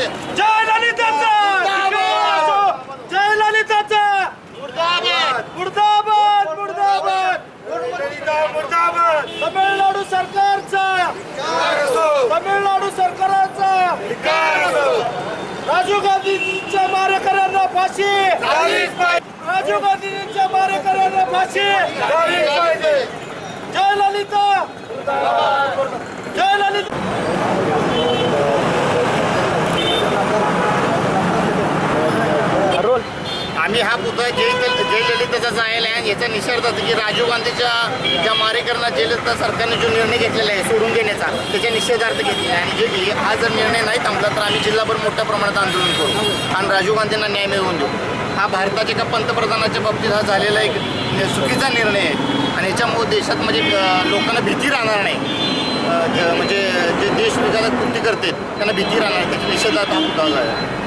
जय ललिताचा जय ललिताचा मुर्दाबाद! मुर्दाबाद! मुर्दाबाद तमिळनाडू सरकारचा! तमिळनाडू सरकारचा! राजीव गांधींच्या मारेकऱ्यांना फाशी! राजीव गांधीजींच्या मारेकऱ्यांना फाशी! जय ललिता जय ललिता आणि हा पुतळा जय जयललिताचा जायला आहे याचा निषेध होता की राजीव गांधीच्या ज्या मारेकरना जयललिता सरकारने जो निर्णय घेतलेला आहे सोडून देण्याचा त्याच्या निषेधार्थ घेतलेला आहे. आणि जे हा जर निर्णय नाही थांबला तर आम्ही जिल्हाभर मोठ्या प्रमाणात आंदोलन करू. आणि राजीव गांधींना न्याय मिळवून देऊ. हा भारताच्या एका पंतप्रधानाच्या बाबतीत हा झालेला एक चुकीचा निर्णय आहे. आणि याच्यामुळे देशात म्हणजे लोकांना भीती राहणार नाही. म्हणजे जे देश विकासात कृती करते त्यांना भीती राहणार त्याच्या निषेधात हा पुतळा आहे.